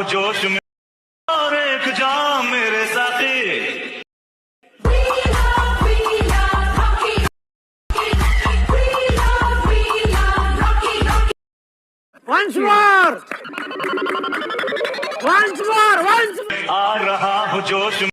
हूँ जोश में और एक जाम मेरे साथी. Once more! Once more! Once more! आ रहा हूँ जोश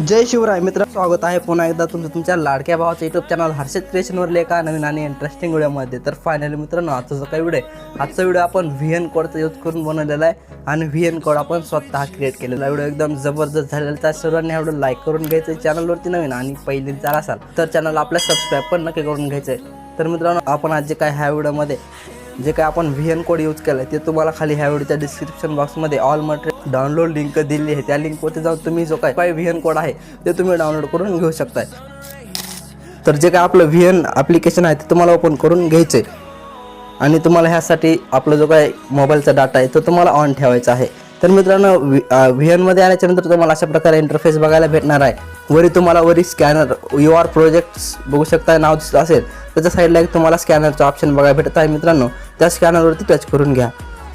जय शिवराय मित्र स्वागत आहे पुन्हा एकदा तुमचं तुमच्या लाडक्या भावाचं युट्यूब चॅनल हर्षद क्रिएशनवर एका नवीन आणि इंटरेस्टिंग व्हिडिओमध्ये तर फायनली मित्रांनो आजचा जो काही व्हिडिओ आहे आजचा व्हिडिओ आपण व्ही एन कोडचा यूज करून बनवलेला आहे आणि व्ही एन कोड आपण स्वतः क्रिएट केलेला व्हिडिओ एकदम जबरदस्त झालेला तर त्या सर्वांनी हा व्हिडिओ लाईक करून घ्यायचं चॅनलवरती नवीन आणि पहिली जर असाल तर चॅनल आपल्या सबस्क्राईब पण नक्की करून घ्यायचं आहे. तर मित्रांनो आपण आज जे काय ह्या व्हिडिओमध्ये जे काय आपण व्ही एन कोड यूज केलं आहे ते तुम्हाला खाली ह्या व्हिडिओच्या डिस्क्रिप्शन बॉक्समध्ये ऑल मटेरियल डाउनलोड लिंक दिली आहे. त्या लिंकवरती जाऊन तुम्ही जो काय काय व्ही एन कोड आहे ते तुम्ही डाउनलोड करून घेऊ शकताय. तर जे काय आपलं व्ही एन ॲप्लिकेशन आहे ते तुम्हाला ओपन करून घ्यायचं आहे आणि तुम्हाला ह्यासाठी आपला जो काय मोबाईलचा डाटा आहे तो तुम्हाला ऑन ठेवायचा आहे. तर मित्रांनो व्ही एनमध्ये आल्याच्यानंतर तुम्हाला अशा प्रकारे इंटरफेस बघायला भेटणार आहे. वरी तुम्हाला वरी स्कॅनर यू आर प्रोजेक्ट्स बघू शकता नाव दिसत असेल त्याच्या साईडला एक तुम्हाला स्कॅनरचं ऑप्शन बघायला भेटत आहे मित्रांनो. त्या स्कॅनरवरती टच करून घ्या.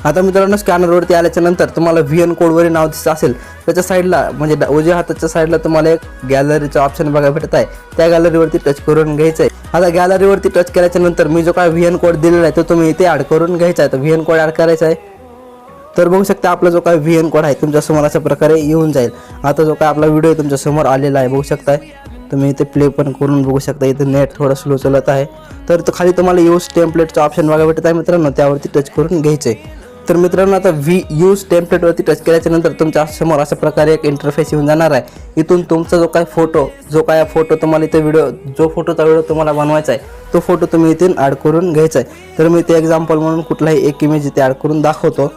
आता मित्रांनो स्कॅनरवरती आल्याच्यानंतर तुम्हाला व्ही एन कोडवरील नाव दिसत असेल त्याच्या साईडला म्हणजे ड- उजव्या हाताच्या साईडला तुम्हाला एक गॅलरीचं ऑप्शन बघायला भेटत आहे. त्या गॅलरीवरती टच करून घ्यायचं आहे आता गॅलरीवरती टच केल्याच्यानंतर मी जो काय व्ही एन कोड दिलेला आहे तो तुम्ही इथे ॲड करून घ्यायचा आहे. तर व्ही एन कोड ॲड करायचा आहे. तर बघू शकता आपला जो काय व्ही एन कोड आहे तुमच्यासमोर अशा प्रकारे येऊन जाईल. आता जो काय आपला व्हिडिओ तुमच्यासमोर आलेला आहे बघू शकताय. तुम्ही इथे प्ले पण करून बघू शकता इथे नेट थोडं स्लो चालत आहे. तर तो खाली तुम्हाला यूज टेम्पलेटचं ऑप्शन बघायला भेटत आहे मित्रांनो त्यावरती टच करून घ्यायचं. आहे तर मित्रांनो आता व्ही यूज टेम्पलेटवरती टच केल्याच्यानंतर तुमच्यासमोर अशा प्रकारे एक इंटरफेस येऊन जाणार आहे. इथून तुमचा जो काय फोटो जो काय फोटो तुम्हाला इथे व्हिडिओ जो फोटोचा व्हिडिओ तुम्हाला बनवायचा आहे तो फोटो तुम्ही इथून ॲड करून घ्यायचा आहे. तर मी ते एक्झाम्पल म्हणून कुठलाही एक इमेज इथे ॲड करून दाखवतो.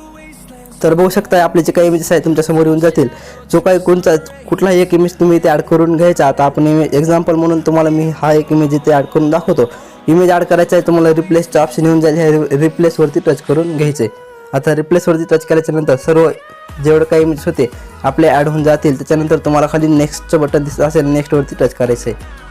तर बघू शकता आपले जे काही इमेजेस आहेत तुमच्यासमोर येऊन जातील. जो काही कोणता कुठलाही एक इमेज तुम्ही इथे ॲड करून घ्यायचा आता आपण इमेज एक्झाम्पल म्हणून तुम्हाला मी हा एक इमेज इथे ॲड करून दाखवतो. इमेज ॲड करायचा आहे तुम्हाला रिप्लेसचं ऑप्शन येऊन जाईल हे रिप्लेसवरती टच करून घ्यायचे. आता रिप्लेसवरती टच केल्याच्यानंतर सर्व जेवढं काही इमेज होते आपले ॲड होऊन जातील त्याच्यानंतर तुम्हाला खाली नेक्स्टचं बटन दिसत असेल नेक्स्टवरती टच करायचं आहे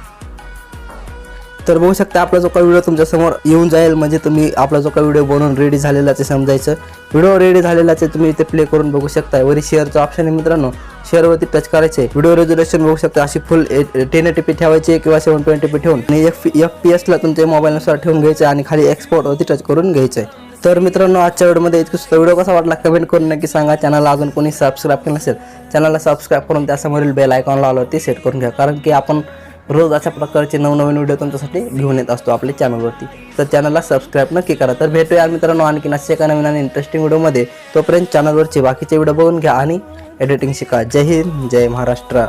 तर बघू शकता आपला जो काही व्हिडिओ तुमच्यासमोर येऊन जाईल म्हणजे तुम्ही आपला जो काही व्हिडिओ बनवून रेडी झालेलाच आहे समजायचं. व्हिडिओ रेडी झालेलाच आहे तुम्ही इथे प्ले करून बघू शकता वरी शेअरचं ऑप्शन आहे मित्रांनो. शेअरवरती टच करायचे व्हिडिओ रेझोल्युशन बघू शकता अशी फुल टेन एटीपी ठेवायची किंवा सेवन ट्वेंटी पी ठेवून. आणि एफ एफ पी एसला तुमच्या मोबाईलनुसार ठेवून घ्यायचं आणि खाली एक्सपोर्टवरती टच करून घ्यायचं आहे. तर मित्रांनो आजच्या व्हिडिओमध्ये इतकं सुद्धा व्हिडिओ कसा वाटला कमेंट करून नक्की सांगा. चॅनलला अजून कोणी सबस्क्राईब केलं नसेल चॅनलला सबस्क्राईब करून त्यासमोरील बेल आयकॉन लावलं ते सेट करून घ्या. कारण की आपण रोज अशा प्रकारचे नवनवीन व्हिडिओ तुमच्यासाठी घेऊन येत असतो आपल्या चॅनलवरती तर चॅनलला सबस्क्राईब नक्की करा तर भेटूया मित्रांनो आणखीन असे एका नवीन आणि इंटरेस्टिंग व्हिडिओमध्ये तोपर्यंत चॅनलवरचे बाकीचे व्हिडिओ बघून घ्या आणि एडिटिंग शिका. जय हिंद जय महाराष्ट्र.